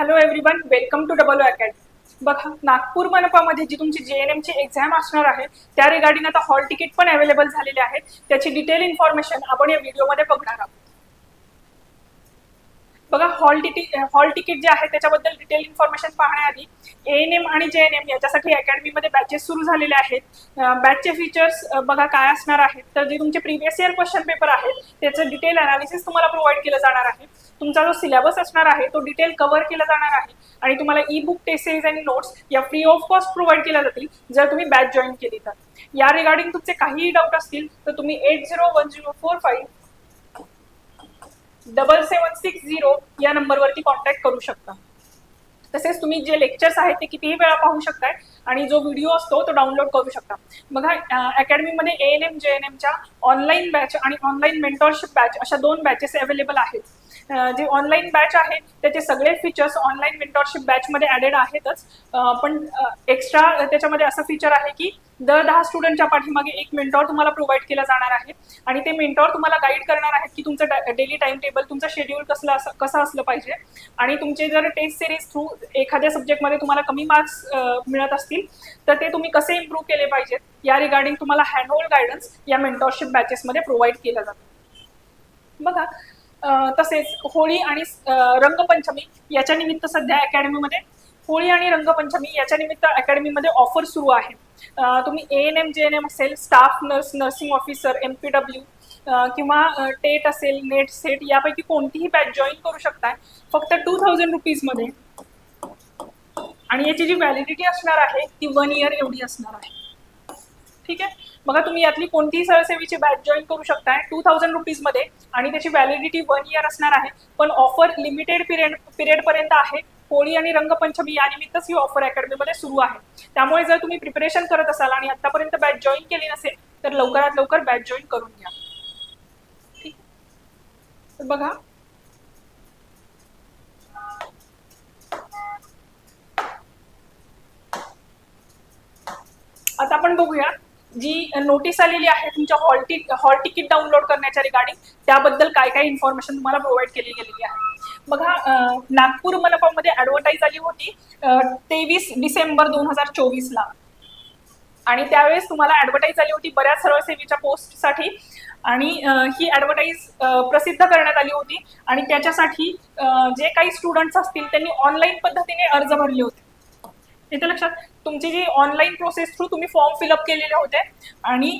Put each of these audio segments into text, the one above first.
Hello everyone welcome to double academy बघा नागपूर मनपामध्ये जी तुमची जे एन एमची एक्झाम असणार आहे त्या रिगार्डिंग आता हॉल तिकीट पण अवेलेबल झालेले आहेत. त्याची डिटेल इन्फॉर्मेशन आपण या व्हिडिओमध्ये बघणार आहोत. बघा हॉल टिकिट हॉल तिकीट जे आहे त्याच्याबद्दल डिटेल इन्फॉर्मेशन पाहण्याआधी ए एन एम आणि जे एन एम याच्यासाठी अकॅडमीमध्ये बॅचेस सुरू झालेले आहेत. बॅचचे फीचर्स बघा काय असणार आहेत. तर जे तुमचे प्रिव्हियस इयर क्वेश्चन पेपर आहेत त्याचं डिटेल अनालिसिस तुम्हाला प्रोव्हाइड केलं जाणार आहे. तुमचा जो सिलेबस असणार आहे तो डिटेल कव्हर केला जाणार आहे. आणि तुम्हाला ई बुक टेस्ट सिरीज आणि नोट्स या फ्री ऑफ कॉस्ट प्रोव्हाइड केल्या जातील जर तुम्ही बॅच जॉईन केली तर. या रिगार्डिंग तुमचे काहीही डाऊट असतील तर तुम्ही eight zero one zero four five double seven six zero या नंबरवरती कॉन्टॅक्ट करू शकता. तसेच तुम्ही जे लेक्चर्स आहेत ते कितीही वेळा पाहू शकताय आणि जो व्हिडिओ असतो तो डाउनलोड करू शकता. बघा अकॅडमीमध्ये A N M G N एमच्या ऑनलाईन बॅच आणि ऑनलाईन मेंटॉरशिप बॅच अशा दोन बॅचेस अवेलेबल आहेत. जे ऑनलाईन बॅच आहे त्याचे सगळे फीचर्स ऑनलाईन मेंटॉरशिप बॅचमध्ये ॲडेड आहेतच. पण एक्स्ट्रा त्याच्यामध्ये असं फीचर आहे की दर दहा स्टुडंटच्या पाठीमागे एक मेंटॉर तुम्हाला प्रोव्हाइड केला जाणार आहे. आणि ते मेंटॉर तुम्हाला गाईड करणार आहेत की तुमचं डेली टाइम टेबल तुमचं शेड्यूल कसलं असं कसं असलं पाहिजे. आणि तुमचे जर टेस्ट सिरीज थ्रू एखाद्या सब्जेक्टमध्ये तुम्हाला कमी मार्क्स मिळत असतील तर ते तुम्ही कसे इम्प्रूव्ह केले पाहिजेत या रिगार्डिंग तुम्हाला हँडहोल्ड गायडन्स या मेंटॉरशिप बॅचेसमध्ये प्रोव्हाइड केलं जातं. बघा तसेच होळी आणि रंगपंचमी याच्या निमित्त सध्या अकॅडमीमध्ये होळी आणि रंगपंचमी याच्या निमित्त अकॅडमीमध्ये ऑफर सुरू आहे. तुम्ही A N M G N M असेल staff nurse nursing officer M P W किंवा टेट असेल नेट सेट यापैकी कोणतीही बॅच जॉईन करू शकताय. फक्त टू थाउजंड रुपीजमध्ये आणि याची जी व्हॅलिडिटी असणार आहे ती वन इयर एवढी असणार आहे. ठीक आहे? बघा तुम्ही यातली कोणतीही सरसेवीची बॅच जॉईन करू शकताय. टू थाउजंड रुपीजमध्ये आणि त्याची व्हॅलिडिटी वन इयर असणार आहे. पण ऑफर लिमिटेड पिरियड पिरियडपर्यंत आहे. होळी आणि रंगपंचमी या निमित्तच ही ऑफर अकॅडमीमध्ये सुरू आहे. त्यामुळे जर तुम्ही प्रिपरेशन करत असाल आणि आतापर्यंत बॅच जॉईन केली नसेल तर लवकरात लवकर बॅच जॉईन करून घ्या. ठीक? तर बघा. आता आपण बघूया. जी नोटीस आलेली आहे तुमच्या hall tick hall ticket download करण्याच्या रिगार्डिंग त्याबद्दल काय काय इन्फॉर्मेशन तुम्हाला प्रोव्हाइड केली गेलेली आहे. बघा अं, नागपूर मनपामध्ये ऍडव्हर्टाईज आली होती तेवीस डिसेंबर दोन हजार चोवीसला. आणि त्यावेळेस तुम्हाला ऍडव्हर्टाईज आली होती बऱ्याच सरळसेवीच्या पोस्टसाठी. आणि ही ऍडव्हर्टाईज प्रसिद्ध करण्यात आली होती. आणि त्याच्यासाठी जे काही स्टुडंट्स असतील त्यांनी ऑनलाईन पद्धतीने अर्ज भरले होते. येतं लक्षात तुमची जी ऑनलाईन प्रोसेस थ्रू तुम्ही फॉर्म फिलअप केलेले होते आणि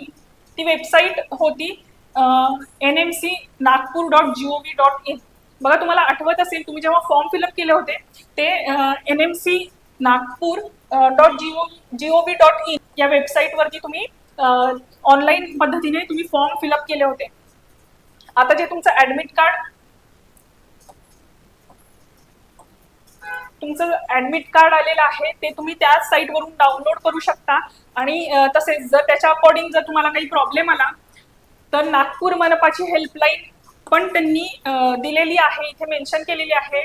ती वेबसाईट होती N M C Nagpur dot G O V dot in बघा तुम्हाला आठवत असेल तुम्ही जेव्हा फॉर्म फिलअप केले होते ते N M C Nagpur dot G O G O V dot in या वेबसाईटवरती तुम्ही ऑनलाईन पद्धतीने तुम्ही फॉर्म फिलअप केले होते. आता जे तुमचं ऍडमिट कार्ड तुमचं ऍडमिट कार्ड आलेलं आहे ते तुम्ही त्याच साईटवरून डाउनलोड करू शकता. आणि तसेच जर त्याच्या अकॉर्डिंग जर तुम्हाला काही प्रॉब्लेम आला तर नागपूर मनपाची हेल्पलाईन पण त्यांनी दिलेली आहे इथे मेन्शन केलेली आहे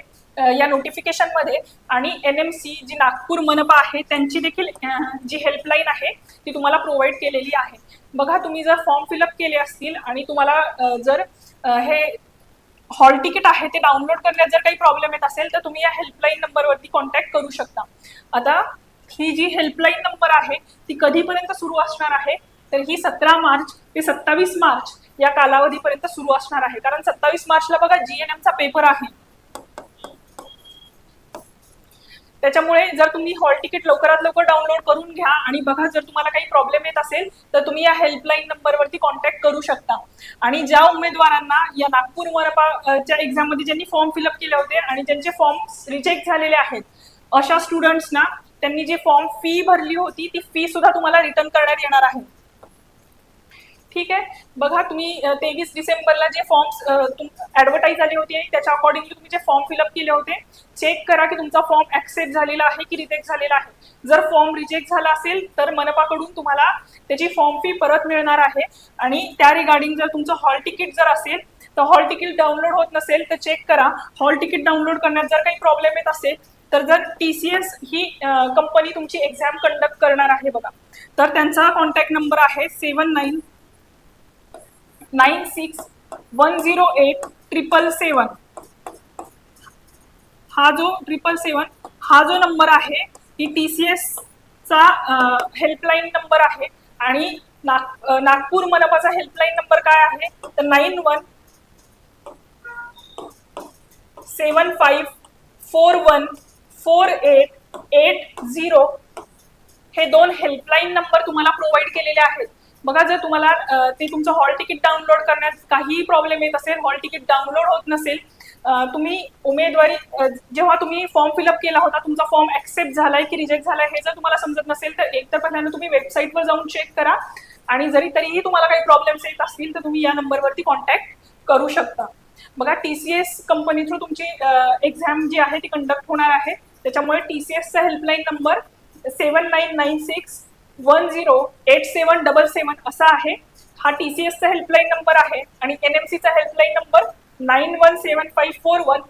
या नोटिफिकेशनमध्ये आणि N M C G Nagpur मनपा आहे त्यांची देखील जी हेल्पलाईन आहे ती तुम्हाला प्रोव्हाइड केलेली आहे. बघा तुम्ही जर फॉर्म फिलअप केले असतील आणि तुम्हाला जर हे हॉल तिकीट आहे ते डाउनलोड करण्यात जर काही प्रॉब्लेम येत असेल तर तुम्ही या हेल्पलाईन नंबरवरती कॉन्टॅक्ट करू शकता. आता ही जी हेल्पलाईन नंबर आहे ती कधीपर्यंत सुरू असणार आहे? तर ही सतरा मार्च ते सत्तावीस मार्च या कालावधीपर्यंत सुरू असणार आहे. कारण सत्तावीस मार्चला बघा जीएनएमचा पेपर आहे. त्याच्यामुळे जर तुम्ही हॉल तिकीट लवकरात लवकर डाउनलोड करून घ्या आणि बघा जर तुम्हाला काही प्रॉब्लेम येत असेल तर तुम्ही या हेल्पलाईन नंबरवरती कॉन्टॅक्ट करू शकता. आणि ज्या उमेदवारांना या नागपूर मनपाच्या एक्झाममध्ये ज्यांनी फॉर्म फिलअप केले होते आणि ज्यांचे फॉर्म रिजेक्ट झालेले आहेत अशा स्टुडंट्सना त्यांनी जी फॉर्म फी भरली होती ती फी सुद्धा तुम्हाला रिटर्न करण्यात येणार आहे. ठीक आहे? बघा तुम्ही तेवीस डिसेंबरला जे फॉर्म ऍडव्हर्टाईज आली होती आणि त्याच्या अकॉर्डिंगली तुम्ही जे फॉर्म फिलअप केले होते चेक करा की तुमचा फॉर्म ऍक्सेप्ट झालेला आहे की रिजेक्ट झालेला आहे. जर फॉर्म रिजेक्ट झाला असेल तर मनपाकडून तुम्हाला त्याची फॉर्म फी परत मिळणार आहे. आणि त्या रिगार्डिंग जर तुमचं हॉल तिकीट जर असेल तर हॉल तिकीट डाउनलोड होत नसेल तर चेक करा. हॉल तिकीट डाउनलोड करण्यात जर काही प्रॉब्लेम येत असेल तर जर टी सी एस ही कंपनी तुमची एक्झाम कंडक्ट करणार आहे बघा. तर त्यांचा कॉन्टॅक्ट नंबर आहे seven nine nine six one zero eight triple seven. हा जो ट्रिपल सेवन हा जो नंबर आहे ही टी सी एसचा हेल्पलाईन नंबर आहे. आणि नाग नागपूर मनपाचा हेल्पलाईन नंबर काय आहे? तर nine one seven five four one four eight eight zero हे दोन हेल्पलाईन नंबर तुम्हाला प्रोव्हाइड केलेले आहेत. बघा जर तुम्हाला ते तुमचं हॉल तिकीट डाउनलोड करण्यात काहीही प्रॉब्लेम येत असेल हॉल तिकीट डाउनलोड होत नसेल तुम्ही उमेदवारी जेव्हा तुम्ही फॉर्म फिलअप केला होता तुमचा फॉर्म ऍक्सेप्ट झालाय की रिजेक्ट झालाय हे जर तुम्हाला समजत नसेल तर एक तर पहिल्यांदा तुम्ही वेबसाईटवर जाऊन चेक करा आणि जरी तरीही तुम्हाला काही प्रॉब्लेम्स येत असतील तर तुम्ही या नंबरवरती कॉन्टॅक्ट करू शकता. बघा T C S company through तुमची एक्झाम जी आहे ती कंडक्ट होणार आहे. त्याच्यामुळे T C एसचा helpline number seven nine nine six one zero eight seven double seven असा आहे. हा टी सी एसचा हेल्पलाईन नंबर आहे आणि एन एम सीचा helpline number nine one seven five four one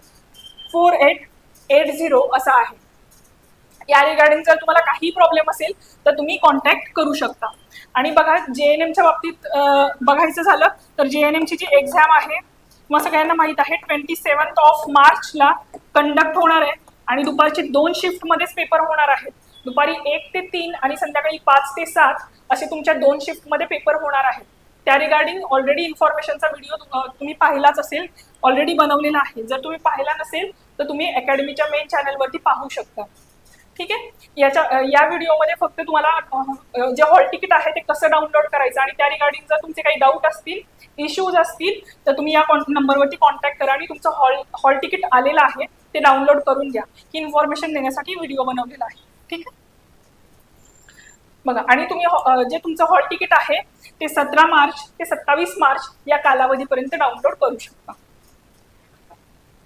four eight eight zero असा आहे. या रिगार्डिंग जर तुम्हाला काही प्रॉब्लेम असेल तर तुम्ही कॉन्टॅक्ट करू शकता. आणि बघा जे एन एमच्या बाबतीत बघायचं झालं तर जे एन एमची जी एक्झाम आहे तुम्हाला सगळ्यांना माहीत आहे ट्वेंटी सेवन्थ ऑफ मार्चला कंडक्ट होणार आहे आणि दुपारचे दोन शिफ्टमध्येच पेपर होणार आहेत. दुपारी एक ते तीन आणि संध्याकाळी पाच ते सात असे तुमच्या दोन शिफ्टमध्ये पेपर होणार आहेत. त्या रिगार्डिंग ऑलरेडी इन्फॉर्मेशनचा व्हिडिओ तुम्ही पाहिलाच असेल ऑलरेडी बनवलेला आहे. जर तुम्ही पाहिला नसेल तर तुम्ही अकॅडमीच्या मेन चॅनलवरती पाहू शकता. ठीक आहे? याच्या या व्हिडिओमध्ये फक्त तुम्हाला जे हॉल तिकीट आहे ते कसं डाउनलोड करायचं आणि त्या रिगार्डिंग जर तुमचे काही डाऊट असतील इश्यूज असतील तर तुम्ही या नंबरवरती कॉन्टॅक्ट करा आणि तुमचं हॉल हॉल तिकीट आलेलं आहे ते डाउनलोड करून घ्या. ही इन्फॉर्मेशन देण्यासाठी व्हिडिओ बनवलेला आहे. ठीक आहे? बघा आणि तुम्ही हो, जे तुमचं हॉल तिकीट आहे ते सतरा मार्च ते सत्तावीस मार्च या कालावधीपर्यंत डाउनलोड करू शकता.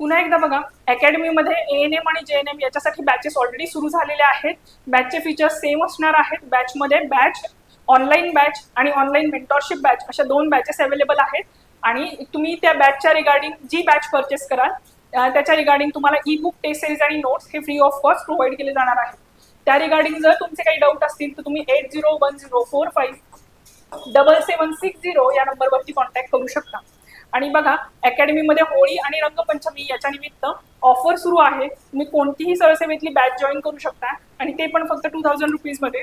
पुन्हा एकदा बघा अकॅडमीमध्ये ए एन एम आणि जे एन एम याच्यासाठी बॅचेस ऑलरेडी सुरू झालेले आहेत. बॅचचे फीचर्स सेम असणार आहेत. बॅचमध्ये बॅच ऑनलाईन बॅच आणि ऑनलाईन मेंटॉरशिप बॅच अशा दोन बॅचेस अवेलेबल आहेत. आणि तुम्ही त्या बॅचच्या रिगार्डिंग जी बॅच परचेस कराल त्याच्या रिगार्डिंग तुम्हाला ई बुक टेस्ट सिरीज आणि नोट्स हे फ्री ऑफ कॉस्ट प्रोव्हाइड केले जाणार आहेत. त्या रिगार्डिंग जर तुमचे काही डाऊट असतील तर तुम्ही eight zero one zero four five double seven six zero या नंबरवरती कॉन्टॅक्ट करू शकता. आणि बघा अकॅडमीमध्ये होळी आणि रंगपंचमी याच्या निमित्त ऑफर सुरू आहे. तुम्ही कोणतीही सरसेवेतली बॅच जॉईन करू शकता. आणि ते पण फक्त टू थाउजंड रुपीजमध्ये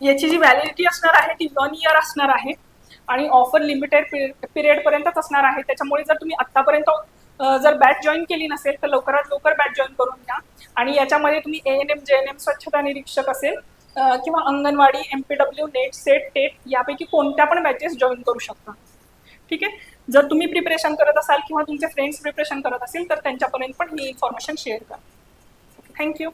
याची जी व्हॅलिडिटी असणार आहे ती वन इयर असणार आहे. आणि ऑफर लिमिटेड पिरियड पर्यंतच असणार आहे. त्याच्यामुळे जर तुम्ही आतापर्यंत जर बॅच जॉईन केली नसेल तर लवकरात लवकर बॅच जॉईन करून घ्या. आणि याच्यामध्ये तुम्ही A N M G N M स्वच्छता निरीक्षक असेल किंवा anganwadi M P W NET SET TET यापैकी कोणत्या पण बॅचेस जॉईन करू शकता. ठीक आहे? जर तुम्ही प्रिपरेशन करत असाल किंवा तुमचे फ्रेंड्स प्रिपरेशन करत असेल तर त्यांच्यापर्यंत पण ही इन्फॉर्मेशन शेअर करा. Thank you